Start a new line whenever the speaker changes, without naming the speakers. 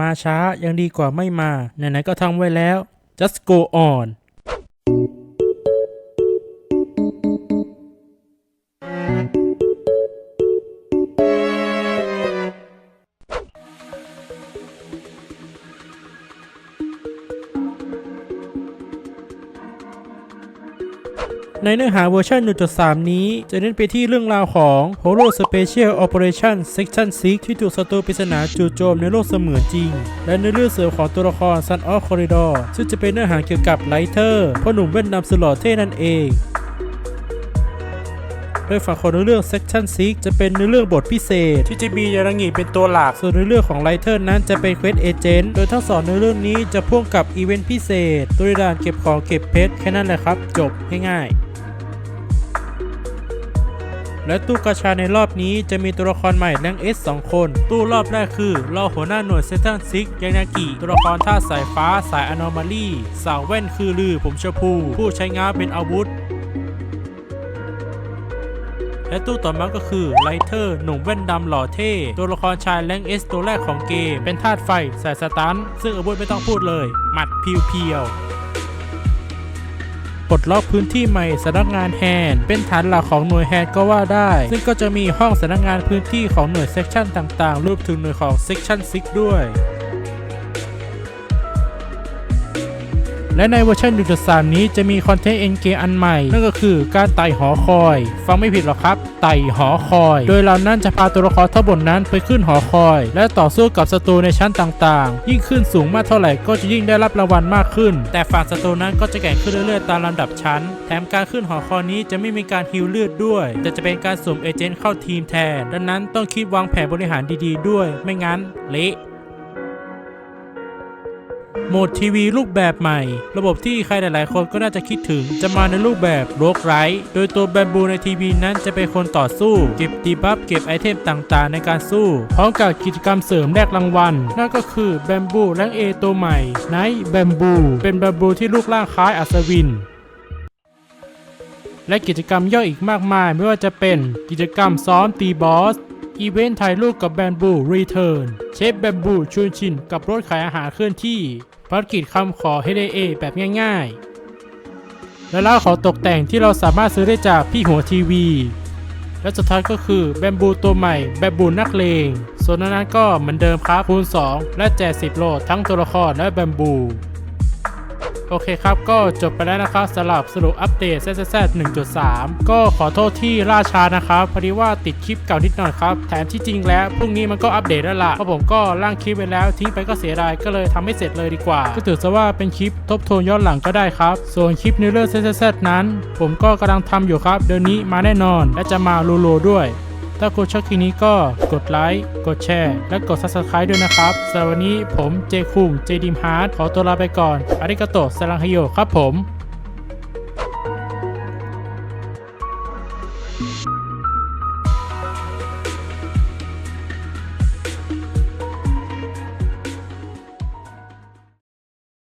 มาช้ายังดีกว่าไม่มาไหนๆก็ทำไว้แล้ว just go on ในเนื้อหาเวอร์ชัน1.3 นี้ จะเน้นไปที่เรื่องราวของ Holo Special Operation Section 6 ที่ถูกศัตรูปริศนาจู่โจมในโลกเสมือนจริง และในเรื่องเสริมของตัวละคร Sun of Corridor ซึ่งจะเป็นเนื้อหาเกี่ยวกับไลเทอร์พ่อหนุ่มเว้นดำสุดหล่อเท่นั่นเองโดยฝั่งของเนื้อเรื่อง Section 6 จะเป็นเนื้อเรื่องบทพิเศษ ที่จะมียารังีเป็นตัวหลัก ส่วนเนื้อเรื่องของไลเทอร์นั้นจะเป็นเควสเอเจนต์ โดยทั้งสองเนื้อเรื่องนี้จะพ่วงกับอีเวนต์พิเศษตัวด่านเก็บของเก็บเพชรแค่นั้นแหละครับ จบง่ายๆ และตู้กาชาในรอบนี้จะมีตัวละครใหม่แรงเอสสองคน ตู้รอบแรกคือรอหัวหน้าหน่วยเซตันซิกยานากิตัวละครท่าสายฟ้าสายอนอมาลีสาวแว่นคือลือผมชพู ผู้ใช้งาเป็นอาวุธและตู้ต่อมาก็คือไลเทอร์หนุ่มแว่นดำหล่อเท่ ตัวละครชายแรงเอสตัวแรกของเกม เป็นธาตุไฟสายสตัน ซึ่งอาวุธไม่ต้องพูดเลย หมัดเพียวๆ ปลดล็อกพื้นที่ใหม่สำนักงานแฮนเป็นฐานหลักของหน่วยแฮนก็ว่าได้ ซึ่งก็จะมีห้องสำนักงานพื้นที่ของหน่วยเซกชันต่างๆรวมถึงหน่วยของเซกชันซิกด้วย และในเวอร์ชัน1.3 นี้จะมีคอนเทนต์เอ็นเกมอันใหม่ นั่นก็คือการไต่หอคอย ฟังไม่ผิดหรอกครับ ไต่หอคอย โดยเรานั้นจะพาตัวละครทั้งหมดนั้นไปขึ้นหอคอย และต่อสู้กับศัตรูในชั้นต่างๆ ยิ่งขึ้นสูงมากเท่าไหร่ก็จะยิ่งได้รับรางวัลมากขึ้น แต่ฝั่งศัตรูนั้นก็จะแข่งขึ้นเรื่อยๆ ตามลำดับชั้น แถมการขึ้นหอคอยนี้จะไม่มีการฮิวเลือดด้วย แต่จะเป็นการสุ่มเอเจนต์เข้าทีมแทน ดังนั้นต้องคิดวางแผนบริหารดีๆ ด้วย ไม่งั้นเละ โหมดทีวีรูปแบบใหม่ ระบบที่ใครหลาย ๆ คนก็น่าจะคิดถึง จะมาในรูปแบบโรกไรโดยตัวแบมบูในทีวีนั้นจะเป็นคนต่อสู้ เก็บดีบัฟเก็บไอเทมต่าง ๆ ในการสู้ พร้อมกับกิจกรรมเสริมแลกรางวัล นั่นก็คือแบมบูแรงเอตัวใหม่ไนท์แบมบูเป็นแบมบูที่ลูกร่างคล้ายอัศวินและกิจกรรมย่อยอีกมากมายไม่ว่าจะเป็นกิจกรรมซ้อมตีบอส อีเวนต์ถ่ายรูปกับแบมบูรีเทิร์นเชฟแบมบูชวนชินกับรถขายอาหารเคลื่อนที่ ภารกิจคำขอ HDA แบบง่ายๆ และล่าขอตกแต่งที่เราสามารถซื้อได้จากพี่หัวทีวี และสุดท้ายก็คือแบมบูตัวใหม่แบมบูนักเลงส่วนนั้นก็เหมือนเดิมครับคูณ 2 และแจก10โหลดทั้งตัวละครและแบมบู โอเคครับ ก็จบไปแล้วนะครับสำหรับสรุปอัปเดต ZZZ 1.3 ก็ขอโทษที่ล่าช้านะครับพอดีว่าติดคลิปเก่านิดหน่อยครับ แถมที่จริงแล้วพรุ่งนี้มันก็อัปเดตแล้วล่ะเพราะผมก็ร่างคลิปไปแล้วทิ้งไปก็เสียดายก็เลยทำให้เสร็จเลยดีกว่า ก็ถือซะว่าเป็นคลิปทบทวนย้อนหลังก็ได้ครับ ส่วนคลิปในเรื่อง ZZZ นั้น ผมก็กำลังทำอยู่ครับ เดือนนี้มาแน่นอน และจะมารัวๆด้วย ถ้าคุณชอบคลิปนี้ก็กดไลค์กดแชร์และกด Subscribe ด้วยนะครับสำหรับวันนี้ผมเจคุงเจดิมฮาร์ดขอตัวลาไปก่อนอาริกาโตะสลังฮโยครับผม